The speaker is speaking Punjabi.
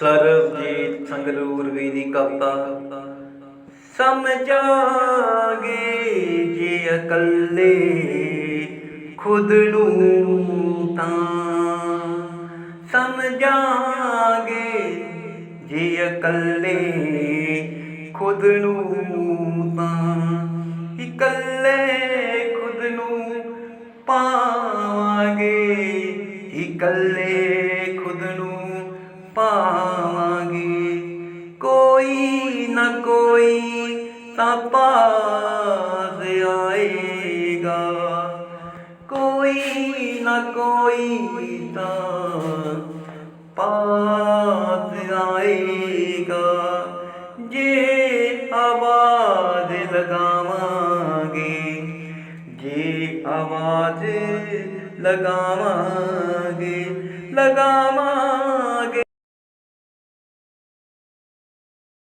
ਸਰਬਜੀਤ ਸੰਗਰੂਰ ਵੀ ਦੀ ਕਵਤਾ। ਸਮਝਾਂਗੇ ਜੇ ਇਕੱਲੇ ਖੁਦ ਨੂੰ ਤਾਂ। ਸਮਝਾਂਗੇ ਜੇ ਇਕੱਲੇ ਖੁਦ ਨੂੰ ਤਾਂ। ਇਕੱਲੇ ਖੁਦ ਨੂੰ ਪਾਵਾਂਗੇ, ਇਕੱਲੇ ਖੁਦ ਨੂੰ ਪਾਵਾਂਗੇ। ਕੋਈ ਨਾ ਕੋਈ ਤਾਂ ਪਾਸ ਆਏਗਾ। ਕੋਈ ਨਾ ਕੋਈ ਤਾਂ ਪਾਸ ਆਏਗਾ। ਜੇ ਆਵਾਜ਼ ਲਗਾਵਾਂਗੇ, ਜੇ ਆਵਾਜ਼ ਲਗਾਵਾਂਗੇ, ਲਗਾਵਾਂ